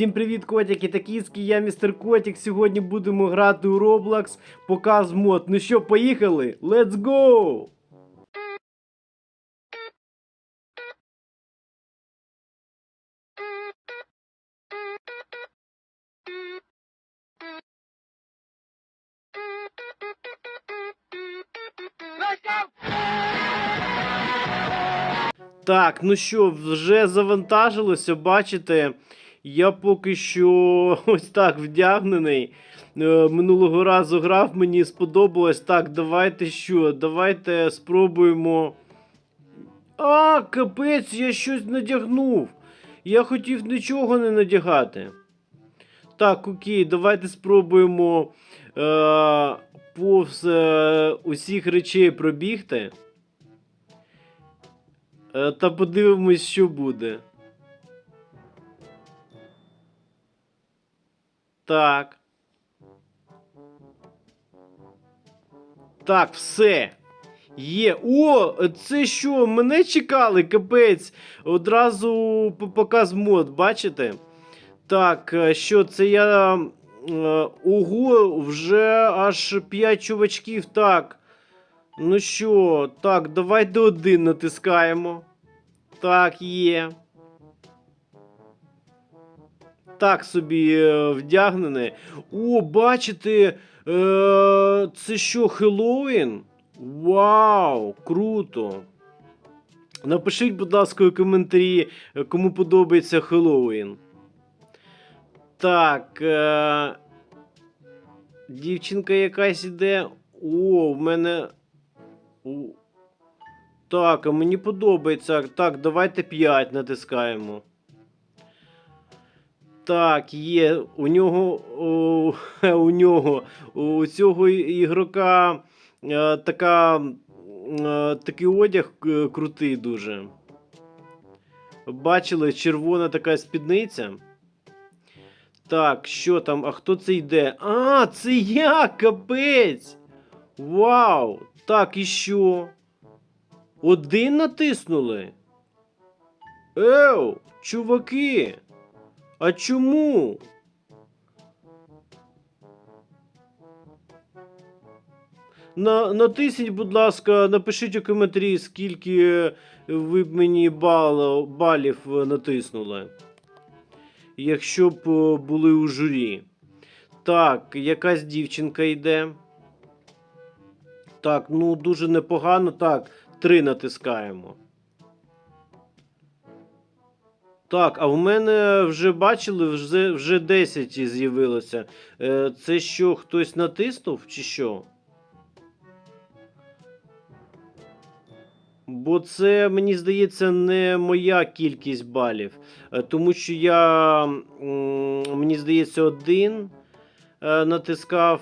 Всім привіт, котики та кіски, я містер Котик. Сьогодні будемо грати у Roblox. Показ мод. Ну що, поїхали? Let's go! Так, ну що, вже завантажилося, бачите, я поки що ось так вдягнений. Е, Минулого разу грав, мені сподобалось. Так, давайте що? Давайте спробуємо. А, капець, я щось надягнув. Я хотів нічого не надягати. Так, окей, давайте спробуємо е, повз е, усіх речей пробігти. Е, Та подивимось, що буде. Так. Так, все. Є. О, це що? Мене чекали, капець. Одразу показ мод, бачите? Так, е, що це я. е, Ого, вже аж 5 чувачків. Так. Ну що, так, давайте один натискаємо. Так, є. Так собі е, вдягнене. О, бачите, е, це що, Хеллоуін? Вау, круто. Напишіть, будь ласка, у коментарі, е, кому подобається Хеллоуін. Так. Е, дівчинка якась іде. О, в мене. Так, а мені подобається. Так, давайте 5 натискаємо. Так, є. У нього. У, у нього. У цього ігрока е, така. е, такий одяг е, крутий дуже. Бачили, червона така спідниця. Так, що там? А хто це йде? А, це я, капець! Вау! Так, і що? Один натиснули? Еу, чуваки! А чому? На, натисніть, будь ласка, напишіть у коментарі, скільки ви б мені бал, балів натиснули. Якщо б е, були у журі. Так, якась дівчинка йде. Так, ну дуже непогано. Так, три натискаємо. Так, а в мене вже бачили, вже, вже 10 з'явилося. Е, це що, хтось натиснув чи що? Бо це, мені здається, не моя кількість балів. Е, Тому що я, мені здається, один е, натискав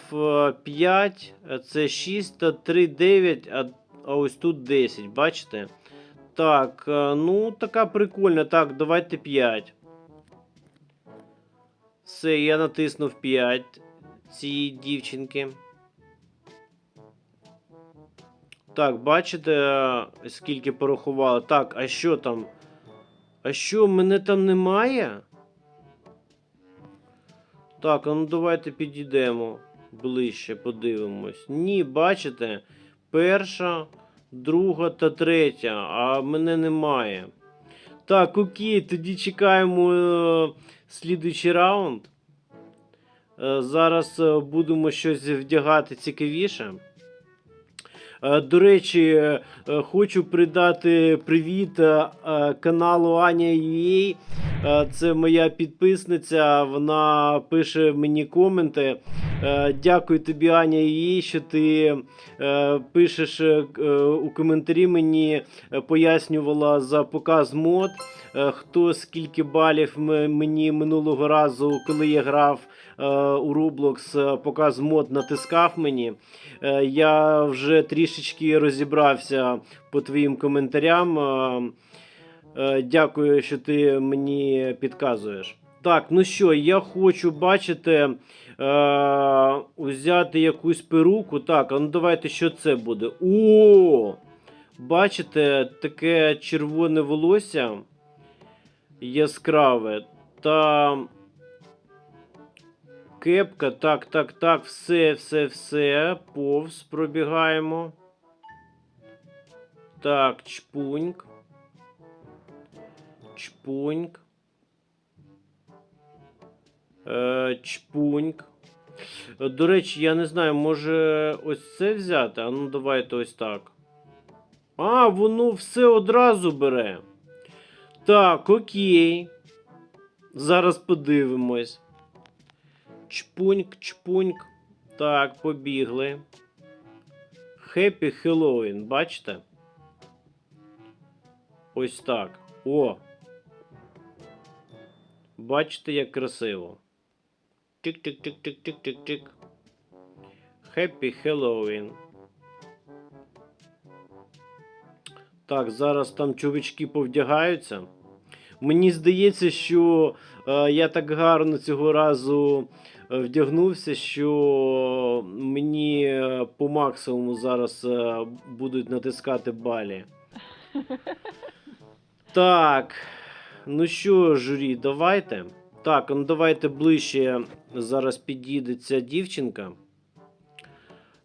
5, це 6 та 3, 9, а, а ось тут 10, бачите? Так, е, ну така прикольна. Так, давайте 5. Все, я натиснув 5 цієї дівчинки. Так, бачите, е, скільки порахувало. Так, а що там? А що, мене там немає? Так, ну давайте підійдемо ближче, подивимось. Ні, бачите, перша, друга та третя, а мене немає. Так, окей, тоді чекаємо е, слідуючий раунд. Е, зараз е, будемо щось вдягати цікавіше. Е, До речі, е, е, хочу придати привіт каналу Аня UA. Це моя підписниця. Вона пише мені коменти. Дякую тобі, Аня UA, що ти пишеш у коментарі мені пояснювала за показ мод. Хто скільки балів мені минулого разу, коли я грав у Roblox, е, показ мод натискав мені. Е, Я вже трішечки розібрався по твоїм коментарям. Е, е, Дякую, що ти мені підказуєш. Так, ну що, я хочу бачити, е, взяти якусь перуку. Так, ну давайте, що це буде? О! Бачите, таке червоне волосся яскраве. Та кепка. Так, так, так, все, все, все. Повз пробігаємо. Так, чпуньк. Чпуньк. Е, чпуньк. До речі, я не знаю, може ось це взяти? А ну давайте ось так. А, воно все одразу бере. Так, окей. Зараз подивимось. Чпуньк, чпуньк. Так, побігли. Хеппі Хеллоуін, бачите? Ось так. О. Бачите, як красиво. Тик-тик-тик-тик-тик-тик-тик. Хеппі Хеллоуін. Так, зараз там чувачки повдягаються. Мені здається, що е, я так гарно цього разу е, вдягнувся, що мені е, по максимуму зараз е, будуть натискати балі. Так. Ну що, журі, давайте. Так, ну давайте ближче зараз підійде ця дівчинка.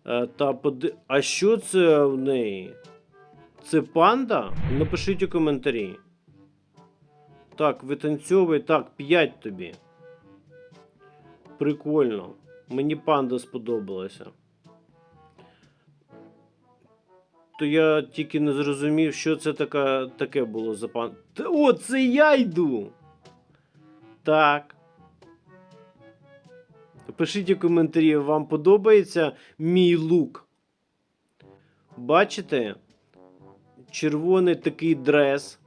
Е, Та поди... А що це в неї? Це панда? Напишіть у коментарі. Так, витанцьовуй. Так, 5 тобі. Прикольно. Мені панда сподобалася. То я тільки не зрозумів, що це така, таке було за пан. О, це я йду! Так. Пишіть у коментарі, вам подобається мій лук. Бачите? Червоний такий дрес.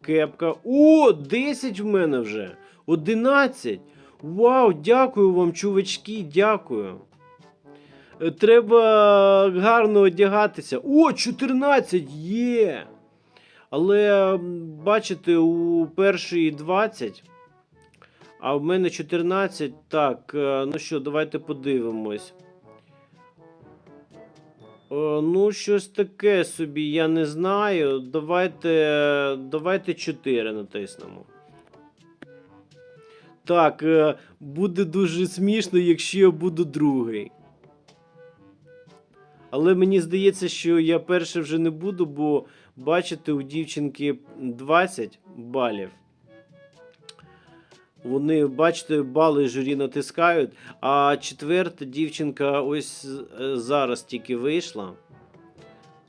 Кепка. О, 10 в мене вже. 11. Вау, дякую вам, чувачки, дякую. Е, Треба гарно одягатися. О, 14 є. Але бачите, у першій 20. А в мене 14. Так, е, ну що, давайте подивимось. Е, Ну, щось таке собі, я не знаю. Давайте, давайте 4 натиснемо. Так, е, буде дуже смішно, якщо я буду другий. Але мені здається, що я перший вже не буду, бо бачите, у дівчинки 20 балів. Вони, бачите, бали журі натискають. А четверта дівчинка ось е, зараз тільки вийшла.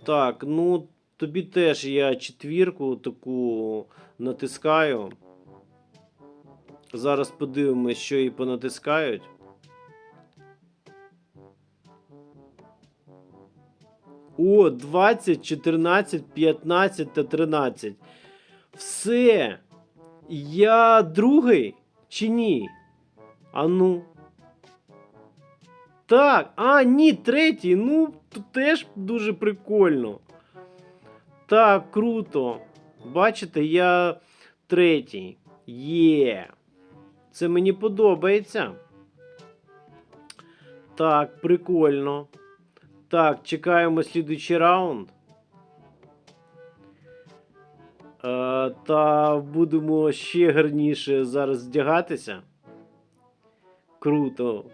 Так, ну тобі теж я четвірку таку натискаю. Зараз подивимось, що їй понатискають. О, 20, 14, 15 та 13. Все. Я другий чи ні? А ну. Так, а, ні, третій. Ну, теж дуже прикольно. Так, круто. Бачите, я третій. Є. Це мені подобається. Так, прикольно. Так, чекаємо слідуючий раунд. Та будемо ще гарніше зараз вдягатися. Круто.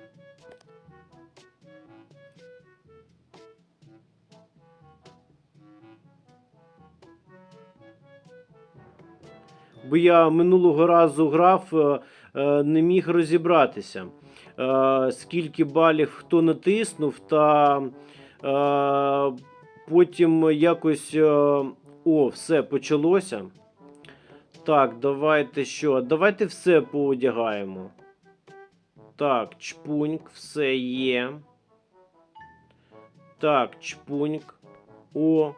Бо я минулого разу грав, е, е, не міг розібратися, е, скільки балів хто натиснув, та е, потім якось. О, все почалося. Так, давайте що? Давайте все поодягаємо. Так, чпуньк, все є. Так, чпуньк. О.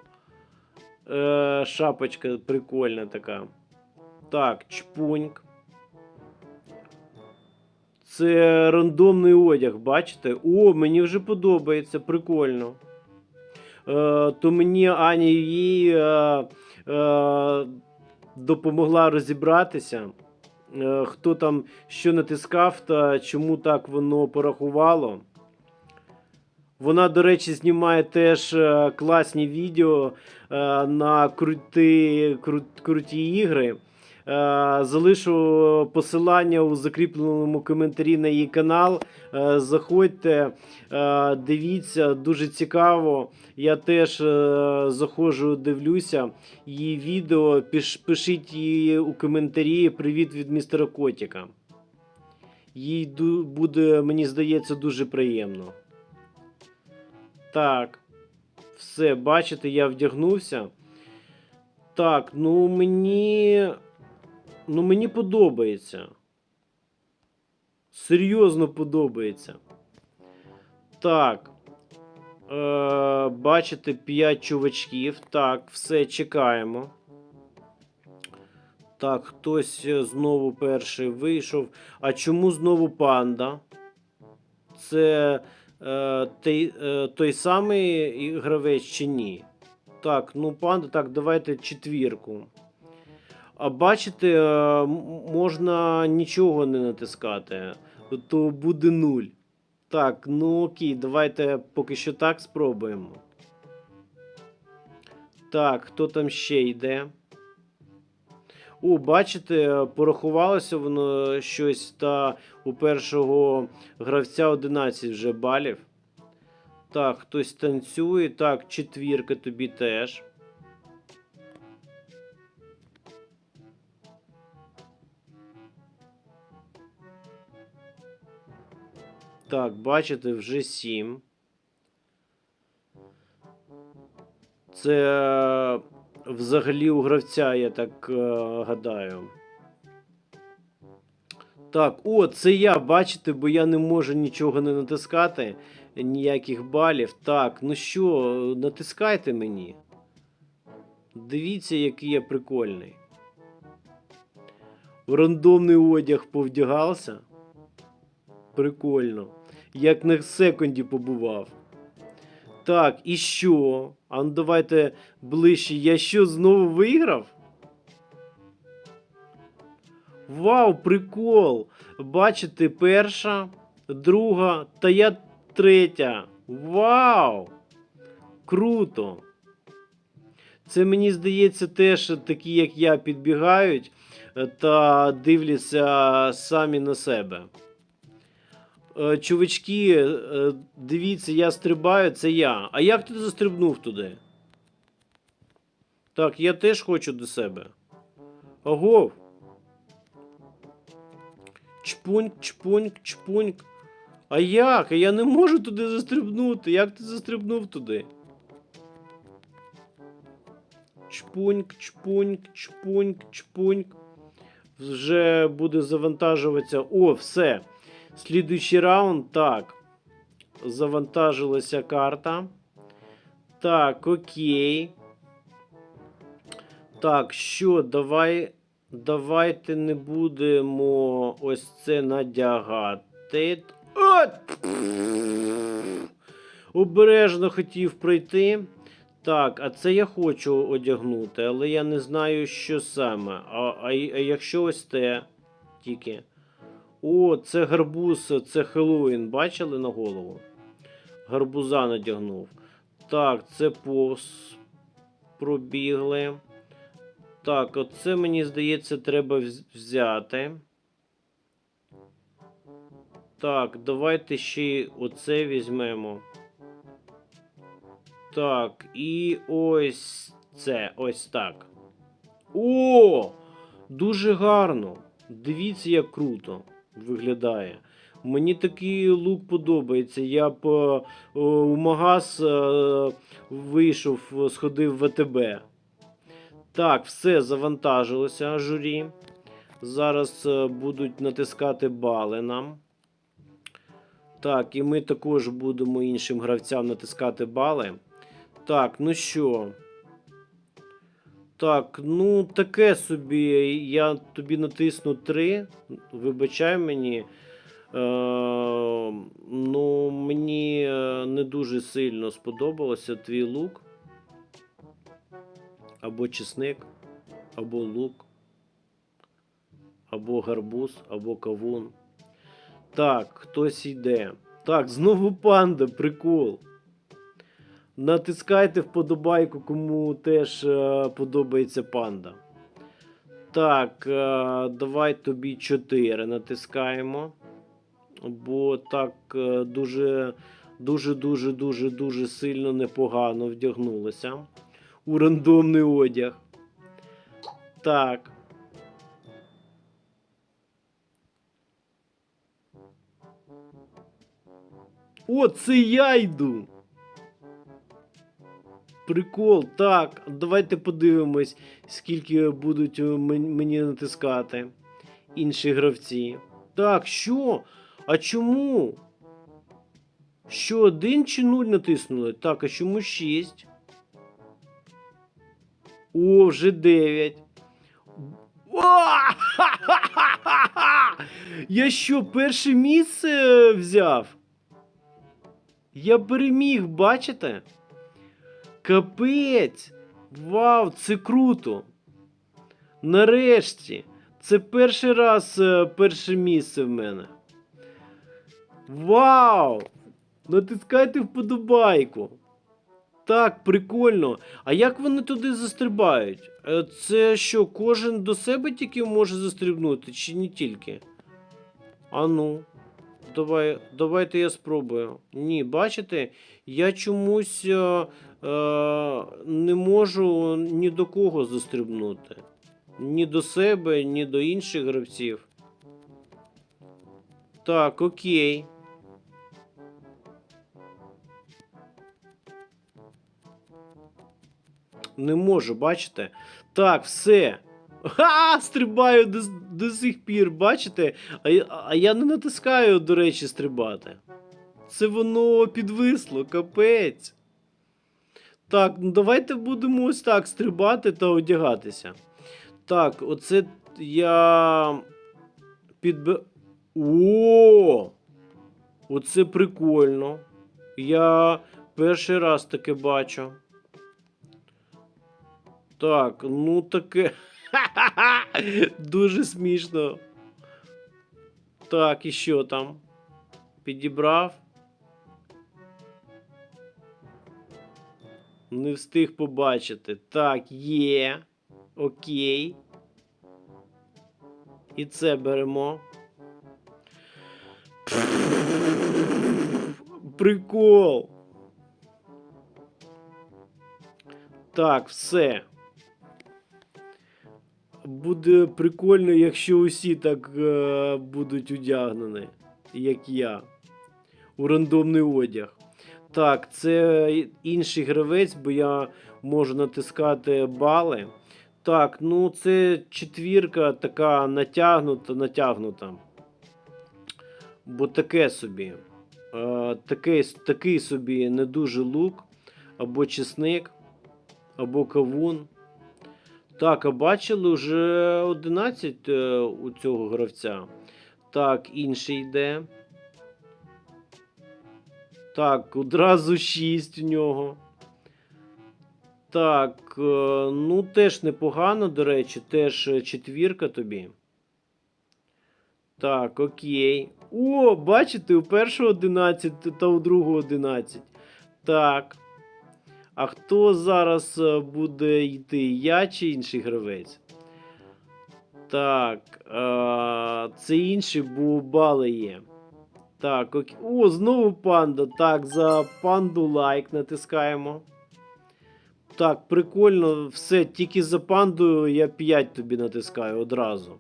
Е, шапочка прикольна така. Так, чпуньк. Це рандомний одяг, бачите? О, мені вже подобається, прикольно. Е, то мені Аня її е, е, допомогла розібратися, хто там що натискав та чому так воно порахувало. Вона, до речі, знімає теж класні відео на крути, кру, круті ігри. Залишу посилання у закріпленому коментарі на її канал. Е, Заходьте, е, дивіться, дуже цікаво. Я теж е, заходжу, дивлюся її відео. Пишіть її у коментарі. Привіт від містера Котіка. Їй буде, мені здається, дуже приємно. Так. Все, бачите, я вдягнувся. Так, ну мені. Ну мені подобається. Серйозно подобається. Так. Е, бачите, 5 чувачків. Так, все чекаємо. Так, хтось е, знову перший вийшов. А чому знову панда? Це е, той, е, той самий гравець чи ні? Так, ну панда, так, давайте четвірку. А бачите, е, можна нічого не натискати, то буде нуль. Так, ну окей, давайте поки що так спробуємо. Так, хто там ще йде? О, бачите, порахувалося воно щось, та у першого гравця 11 вже балів. Так, хтось танцює. Так, четвірка тобі теж. Так, бачите, вже 7. Це е, взагалі у гравця, я так е, гадаю. Так, о, це я, бачите, бо я не можу нічого не натискати, ніяких балів. Так, ну що, натискайте мені. Дивіться, який я прикольний. В рандомний одяг повдягався. Прикольно. Як на секунді побував. Так, і що? А ну давайте ближче. Я що знову виграв? Вау, прикол! Бачите, перша, друга, та я третя. Вау! Круто! Це мені здається, теж такі, як я, підбігають е, та дивляться самі на себе. Е, Чувачки, е, дивіться, я стрибаю, це я. А як ти застрибнув туди? Так, я теж хочу до себе. Агов. Чпуньк, чпуньк, чпуньк. А як? А я не можу туди застрибнути. Як ти застрибнув туди? Чпуньк, чпуньк, чпуньк, чпуньк. Вже буде завантажуватися. О, все. Слідуючий раунд. Так. Завантажилася карта. Так, окей. Так, що, давай. Давайте не будемо ось це надягати. От! Обережно хотів пройти. Так, а це я хочу одягнути, але я не знаю, що саме. А, а, а якщо ось те тільки. О, це гарбуз, це Хеллоуін. Бачили на голову? Гарбуза надягнув. Так, це повз пробігли. Так, оце мені здається, треба взяти. Так, давайте ще й оце візьмемо. Так, і ось це, ось так. О! Дуже гарно. Дивіться, як круто виглядає. Мені такий лук подобається. Я б е, у магаз е, вийшов, сходив в ВТБ. Так, все завантажилося журі. Зараз е, будуть натискати бали нам. Так, і ми також будемо іншим гравцям натискати бали. Так, ну що? Так, ну таке собі. Я тобі натисну 3. Вибачай мені. Е, ну, мені е, не дуже сильно сподобалося твій лук. Або чесник, або лук, або гарбуз, або кавун. Так, хтось йде. Так, знову панда, прикол. Натискайте вподобайку, кому теж е, подобається панда. Так, е, давай тобі 4 натискаємо. Бо так е, дуже, дуже, дуже, дуже, дуже сильно непогано вдягнулося у рандомний одяг. Так. О, це я йду. Прикол, так. Давайте подивимось, скільки будуть е, мені натискати інші гравці. Так, що? А чому? Що, один чи нуль натиснули? Так, а чому 6? О, вже 9. О! Я що, перше місце е, взяв? Я переміг, бачите? Капець! Вау, це круто! Нарешті! Це перший раз е, перше місце в мене. Вау! Натискайте вподобайку. Так, прикольно. А як вони туди застрибають? Е, Це що, кожен до себе тільки може застрибнути, чи не тільки? А ну. Давай, давайте я спробую. Ні, бачите, я чомусь е, не можу ні до кого застрибнути. Ні до себе, ні до інших гравців. Так, окей. Не можу, бачите? Так, все. Ха! Стрибаю до, до сих пір, бачите? А, а я не натискаю, до речі, стрибати. Це воно підвисло, капець. Так, ну давайте будемо ось так стрибати та одягатися. Так, оце я підбе. О! Оце прикольно. Я перший раз таке бачу. Так, ну таке. Дуже смішно. Так, і що там? Підібрав. Не встиг побачити. Так, є. Окей. І це беремо. Прикол. Так, все. Буде прикольно, якщо усі так е, будуть одягнені, як я. У рандомний одяг. Так, це інший гравець, бо я можу натискати бали. Так, ну це четвірка така натягнута, натягнута. Бо таке собі. Е, такий, такий собі не дуже лук, або чесник, або кавун. Так, а бачили вже 11 е, у цього гравця. Так, інший йде. Так, одразу 6 у нього. Так, е, ну теж непогано, до речі, теж е, четвірка тобі. Так, окей. О, бачите, у першого 11 та у другого 11. Так. А хто зараз е, буде йти? Я чи інший гравець? Так. Це інший, бо бали є. Так, окей. О, знову панда. Так, за панду лайк натискаємо. Так, прикольно, все, тільки за панду я 5 тобі натискаю одразу.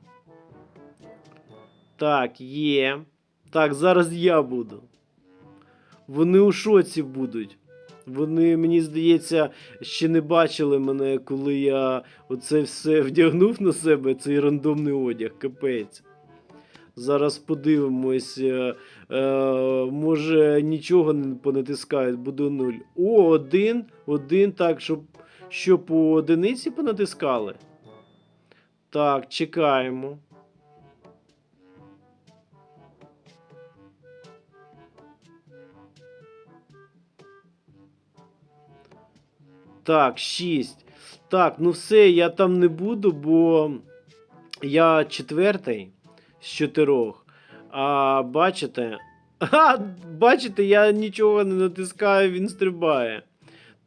Так, є. Так, зараз я буду. Вони у шоці будуть. Вони, мені здається, ще не бачили мене, коли я оце все вдягнув на себе, цей рандомний одяг, капець. Зараз подивимось. е, е, може нічого не понатискають, буде нуль. О, один, один, так, щоб, щоб по одиниці понатискали. Так, чекаємо. Так, 6. Так, ну все, я там не буду, бо я четвертий з чотирьох. А бачите? А, бачите, я нічого не натискаю, він стрибає.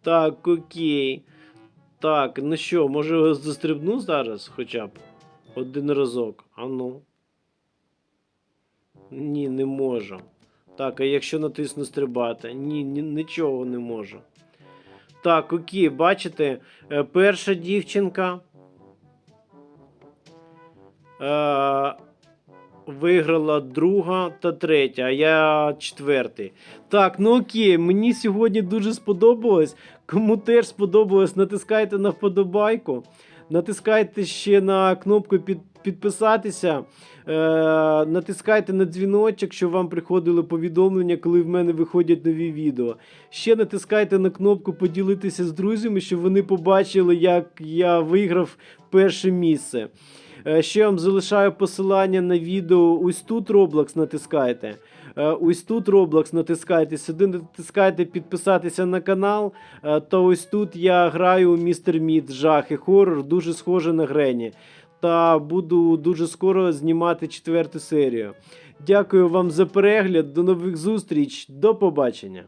Так, окей. Так, ну що, може застрибну зараз хоча б? Один разок. А ну. Ні, не можу. Так, а якщо натисну стрибати? Ні, ні нічого не можу. Так, окей, бачите, е, перша дівчинка. Е, виграла друга та третя, а я четвертий. Так, ну окей, мені сьогодні дуже сподобалось. Кому теж сподобалось, натискайте на вподобайку. Натискайте ще на кнопку під, підписатися. Е, натискайте на дзвіночок, щоб вам приходили повідомлення, коли в мене виходять нові відео. Ще натискайте на кнопку поділитися з друзями, щоб вони побачили, як я виграв перше місце. Е, Ще вам залишаю посилання на відео. Ось тут Roblox натискайте. Е, Ось тут Roblox натискайте. Сюди натискайте підписатися на канал. Е, Та ось тут я граю у Містер Мід жах і хоррор, дуже схоже на Грені. Та буду дуже скоро знімати четверту серію. Дякую вам за перегляд. До нових зустріч. До побачення.